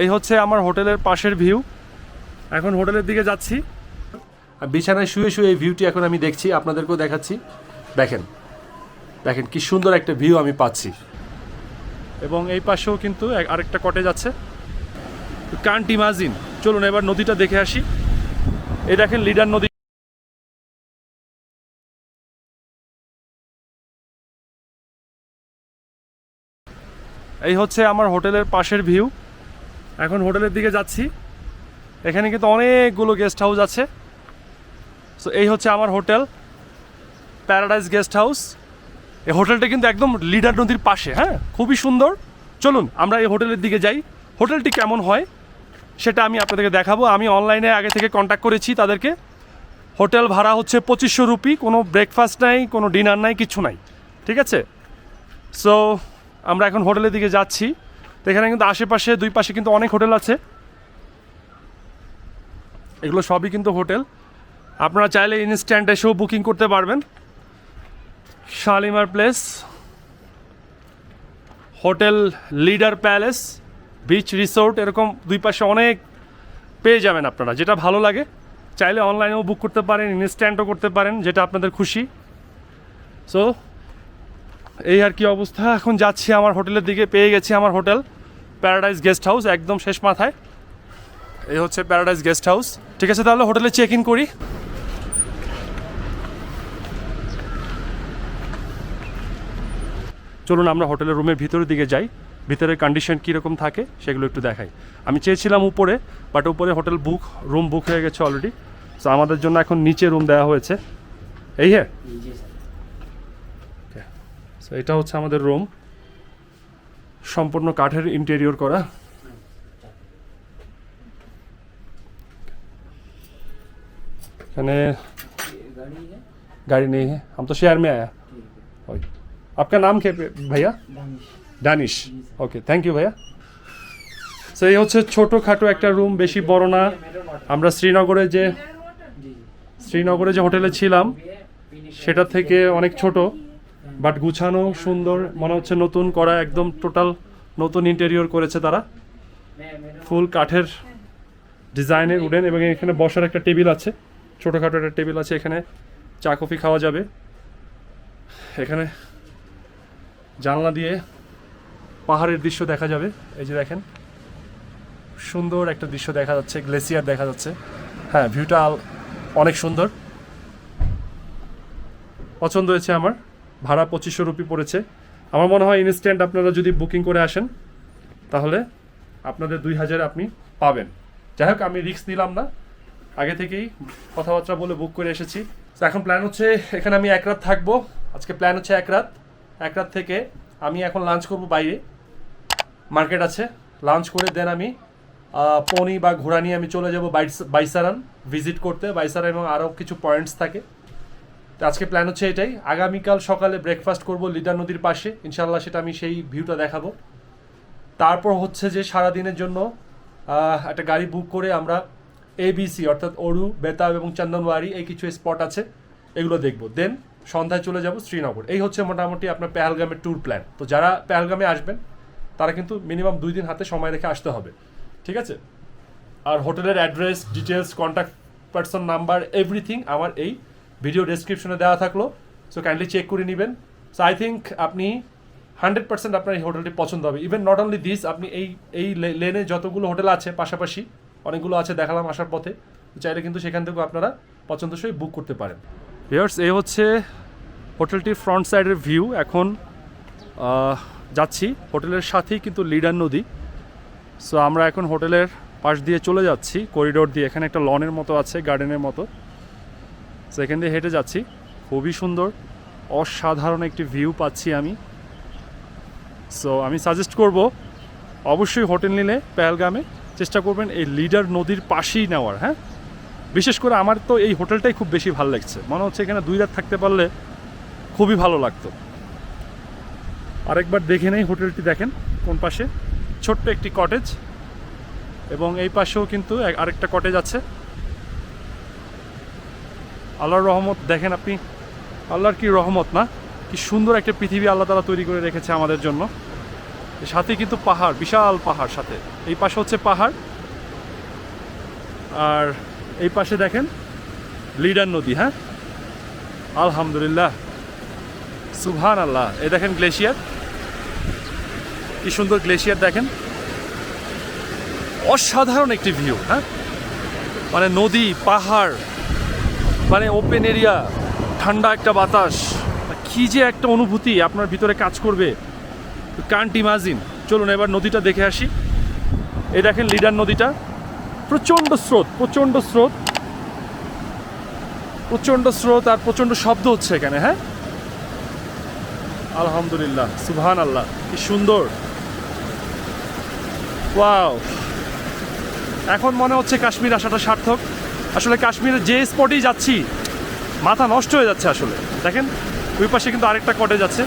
এই হচ্ছে আমার হোটেলের পাশের ভিউ। এখন হোটেলের দিকে যাচ্ছি। আর বিছানায় শুয়ে শুয়ে এই ভিউটি এখন আমি দেখছি আপনাদেরকেও দেখাচ্ছি। দেখেন দেখেন কি সুন্দর একটা ভিউ আমি পাচ্ছি। এবং এই পাশেও কিন্তু আরেকটা কটেজ আছে। কান্ট ইমাজিন চলুন এবার নদীটা দেখে আসি। এই দেখেন লিডার নদী। এই হচ্ছে আমার হোটেলের পাশের ভিউ এখন হোটেলের দিকে যাচ্ছি। এখানে কিন্তু অনেকগুলো গেস্ট হাউস আছে। সো এই হচ্ছে আমার হোটেল প্যারাডাইজ গেস্ট হাউস এই হোটেলটা কিন্তু একদম লিডার নদীর পাশে হ্যাঁ? খুবই সুন্দর। চলুন, আমরা এই হোটেলের দিকে যাই। হোটেলটি কেমন হয়, সেটা আমি আপনাদেরকে দেখাবো। আমি অনলাইনে আগে থেকে কন্ট্যাক্ট করেছি তাদেরকে। হোটেল ভাড়া হচ্ছে পঁচিশশো রুপি। কোনো ব্রেকফাস্ট নাই, কোনো ডিনার নাই, কিছু নাই। ঠিক আছে? সো আমরা এখন হোটেলের দিকে যাচ্ছি। তো এখানে কিন্তু আশেপাশে দুই পাশে কিন্তু অনেক হোটেল আছে। এগুলো সবই কিন্তু হোটেল। আপনারা চাইলে ইনস্ট্যান্ট এসেও বুকিং করতে পারবেন। Shalimar place, hotel leader palace beach resort এরকম দুই পাশে অনেক পেয়ে যাবেন আপনারা। যেটা ভালো লাগে, চাইলে অনলাইনেও বুক করতে পারেন ইনস্ট্যান্টও করতে পারেন, যেটা আপনাদের খুশি। সো এই আর কি অবস্থা। এখন যাচ্ছি আমার হোটেলের দিকে, পেয়ে গেছি আমার হোটেল। প্যারাডাইজ গেস্ট হাউস একদম শেষ মাথায়। এই হচ্ছে প্যারাডাইজ গেস্ট হাউস ঠিক আছে তাহলে হোটেলে চেক ইন করি। চলুন আমরা হোটেলের রুমের ভিতরের দিকে যাই। ভিতরের কন্ডিশন কীরকম থাকে সেগুলো একটু দেখাই। আমি চেয়েছিলাম উপরে বাট উপরে হোটেল বুক রুম বুক হয়ে গেছে অলরেডি সো আমাদের জন্য এখন নিচে রুম দেওয়া হয়েছে। এই হ্যাঁ এটা হচ্ছে আমাদের রুম সম্পূর্ণ কাঠের ইন্টেরিয়র করা এখানে गाड़ी है गाड़ी नहीं है हम तो शहर में आया ओके। आपका नाम क्या है भैया Danish Danish okay thank you ভাইয়া সো এই হচ্ছে ছোটোখাটো একটা রুম বেশি বড় না আমরা শ্রীনগরে যে जी जी শ্রীনগরে যে হোটেলে ছিলাম ये फिनिश সেটা থেকে অনেক ছোট বাট গুছানো সুন্দর, মনে হচ্ছে নতুন করা, একদম টোটাল নতুন ইন্টেরিয়র করেছে তারা। ফুল কাঠের ডিজাইনের উডেন এবং এখানে বসার একটা টেবিল আছে, ছোটোখাটো একটা টেবিল আছে, এখানে চা, কফি খাওয়া যাবে। এখানে জানলা দিয়ে পাহাড়ের দৃশ্য দেখা যাবে, এই যে দেখেন। সুন্দর একটা দৃশ্য দেখা যাচ্ছে গ্লেসিয়ার দেখা যাচ্ছে। হ্যাঁ ভিউটা অনেক সুন্দর। পছন্দ হয়েছে আমার। ভাড়া পঁচিশশো রুপি পড়েছে। আমার মনে হয় ইনস্ট্যান্ট আপনারা যদি বুকিং করে আসেন, তাহলে আপনাদের দুই হাজার আপনি পাবেন। যাই হোক, আমি রিস্ক নিলাম না। আগে থেকেই কথাবার্তা বলে বুক করে এসেছি। তো এখন প্ল্যান হচ্ছে, এখানে আমি এক রাত থাকব। আজকে প্ল্যান হচ্ছে এক রাত। এক রাত থেকে আমি এখন লাঞ্চ করব বাইরে। মার্কেট আছে। লাঞ্চ করে দেন আমি পনি বা ঘোড়া নিয়ে আমি চলে যাব বাইসারান। ভিজিট করতে। বাইসারান এবং আরও কিছু পয়েন্টস থাকে। আজকে প্ল্যান হচ্ছে এটাই। আগামীকাল সকালে ব্রেকফাস্ট করব লিডার নদীর পাশে। ইনশাল্লাহ সেটা আমি সেই ভিউটা দেখাবো। তারপর হচ্ছে যে সারাদিনের জন্য একটা গাড়ি বুক করে আমরা এবিসি অর্থাৎ অরু, বেতাব এবং চন্দনওয়ারি এই কিছু স্পট আছে, এগুলো দেখব। দেন সন্ধ্যায় চলে যাব শ্রীনগর। এই হচ্ছে মোটামুটি আপনার পেহালগামের ট্যুর প্ল্যান তো যারা পেহালগামে আসবেন, তারা কিন্তু মিনিমাম দুই দিন হাতে সময় রেখে আসতে হবে। ঠিক আছে? আর হোটেলের address details contact person number everything আমার এই ভিডিও ডেসক্রিপশনে দেওয়া থাকল সো কাইন্ডলি চেক করে নেবেন। সো আই থিঙ্ক আপনি হান্ড্রেড পার্সেন্ট আপনার এই হোটেলটি পছন্দ হবে। ইভেন নট অনলি দিস আপনি এই এই লেনে যতগুলো হোটেল আছে, পাশাপাশি অনেকগুলো আছে দেখালাম আসার পথে, চাইলে কিন্তু সেখান থেকেও আপনারা পছন্দসই বুক করতে পারেন। ভিউয়ার্স এই হচ্ছে হোটেলটির ফ্রন্ট সাইডের ভিউ এখন যাচ্ছি। হোটেলের সাথেই কিন্তু লিডার নদী। সো আমরা এখন হোটেলের পাশ দিয়ে চলে যাচ্ছি। করিডোর দিয়ে। এখানে একটা লনের মতো আছে গার্ডেনের মতো। সো দিয়ে হেঁটে যাচ্ছি। খুবই সুন্দর, অসাধারণ একটি ভিউ পাচ্ছি আমি। সো আমি সাজেস্ট করব, অবশ্যই হোটেল নিলে পেহেলগামে চেষ্টা করবেন এই লিডার নদীর পাশেই নেওয়ার হ্যাঁ? বিশেষ করে আমার তো এই হোটেলটাই খুব বেশি ভালো লাগছে। মনে হচ্ছে এখানে দুই রাত থাকতে পারলে খুবই ভালো লাগতো। আরেকবার দেখে নেই হোটেলটি, দেখেন কোন পাশে। ছোট্ট একটি কটেজ এবং এই পাশেও কিন্তু আরেকটা কটেজ আছে। আল্লাহর রহমত, দেখেন আপনি, আল্লাহর কি রহমত না? কি সুন্দর একটা পৃথিবী আল্লাহ তালা তৈরি করে রেখেছে আমাদের জন্য। সাথে কিন্তু পাহাড়, বিশাল পাহাড় সাথে। এই পাশে হচ্ছে পাহাড়। আর এই পাশে দেখেন লিডার নদী হ্যাঁ? আলহামদুলিল্লাহ। সুবহান আল্লাহ এই দেখেন গ্লেশিয়ার। কি সুন্দর গ্লেশিয়ার দেখেন। অসাধারণ একটি ভিউ হ্যাঁ? মানে নদী, পাহাড় মানে ওপেন এরিয়া ঠান্ডা একটা বাতাস। কি যে একটা অনুভূতি আপনার ভিতরে কাজ করবে। কান্ট ইমাজিন চলুন এবার নদীটা দেখে আসি। এই দেখেন লিডার নদীটা। প্রচণ্ড স্রোত প্রচণ্ড স্রোত। প্রচণ্ড স্রোত আর প্রচণ্ড শব্দ হচ্ছে এখানে হ্যাঁ? আলহামদুলিল্লাহ সুবহান আল্লাহ কি সুন্দর। ওয়াও এখন মনে হচ্ছে কাশ্মীর আসাটা সার্থক। আসলে কাশ্মীরে যে স্পটেই যাচ্ছি, মাথা নষ্ট হয়ে যাচ্ছে আসলে। দেখেন, ওই পাশে কিন্তু আরেকটা কটেজ আছে।